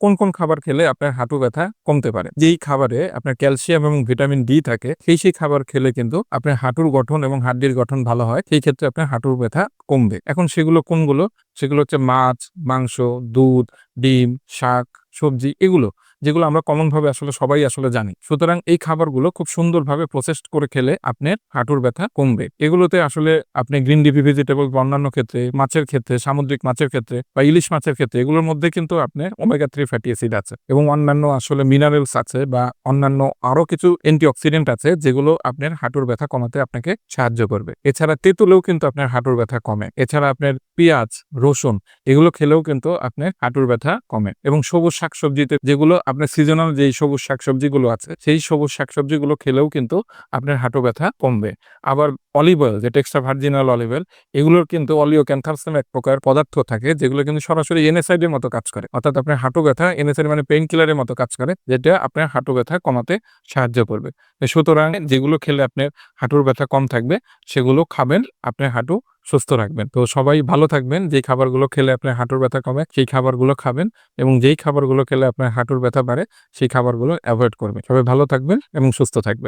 কোন কোন খাবার খেলে আপনার হাঁটু ব্যথা কমতে পারে? যেই খাবারে আপনার ক্যালসিয়াম এবং ভিটামিন ডি থাকে, সেই সেই খাবার খেলে কিন্তু আপনার হাঁটুর গঠন এবং হাড্ডির গঠন ভালো হয়। সেই ক্ষেত্রে আপনার হাঁটুর ব্যথা কমবে। এখন সেগুলো কোনগুলো? সেগুলো হচ্ছে মাছ, মাংস, দুধ, ডিম, শাক, সবজি, এগুলো। যেগুলো আমরা কমনভাবে আসলে সবাই আসলে জানি। সুতরাং এই খাবারগুলো খুব সুন্দরভাবে প্রসেসড করে খেলে আপনার হাঁটুর ব্যথা কমবে। এগুলোতে আসলে আপনি গ্রিন লিফি ভেজিটেবল বা অন্যান্য ক্ষেত্রে, মাছের ক্ষেত্রে, সামুদ্রিক মাছের ক্ষেত্রে বা ইলিশ মাছের ক্ষেত্রে, এগুলোর মধ্যে কিন্তু আপনার ওমেগা থ্রি ফ্যাটি অ্যাসিড আছে এবং অন্যান্য আসলে মিনারেলস আছে বা অন্যান্য আরও কিছু অ্যান্টিঅক্সিডেন্ট আছে যেগুলো আপনার হাঁটুর ব্যথা কমাতে আপনাকে সাহায্য করবে। এছাড়া তেঁতুলেও কিন্তু আপনার হাঁটুর ব্যথা কমে। এছাড়া আপনার পেঁয়াজ, রসুন, এগুলো খেলেও কিন্তু আপনার হাঁটুর ব্যথা কমে এবং সবুজ শাকসবজিতে যেগুলো আপনার সিজনাল যেই সবুজ শাকসবজিগুলো আছে, সেই সবুজ শাকসবজিগুলো খেলেও কিন্তু আপনার হাঁটু ব্যথা কমবে। আবার অলিভ অয়েল যেটা এক্সট্রা ভার্জিনাল অলিভ অয়েল এগুলোর কিন্তু অলিও ক্যান্থারসেম এক প্রকার পদার্থ থাকে, যেগুলো কিন্তু সরাসরি এনএসআইড এর মতো কাজ করে। অর্থাৎ আপনার হাঁটু ব্যথা এনএসআইড মানে পেইন কিলারের মতো কাজ করে, যেটা আপনার হাঁটু ব্যথা কমাতে সাহায্য করবে। সুতরাং যেগুলো খেলে আপনার হাঁটুর ব্যথা কম থাকবে, সেগুলো খাবেন, আপনার হাঁটু সুস্থ রাখবেন। তো সবাই ভালো থাকবেন। যেই খাবারগুলো খেলে আপনার হাঁটুর ব্যথা কমে, সেই খাবারগুলো খাবেন এবং যেই খাবারগুলো খেলে আপনার হাঁটুর ব্যথা বাড়ে, সেই খাবারগুলো অ্যাভয়েড করবেন। সবাই ভালো থাকবেন এবং সুস্থ থাকবেন।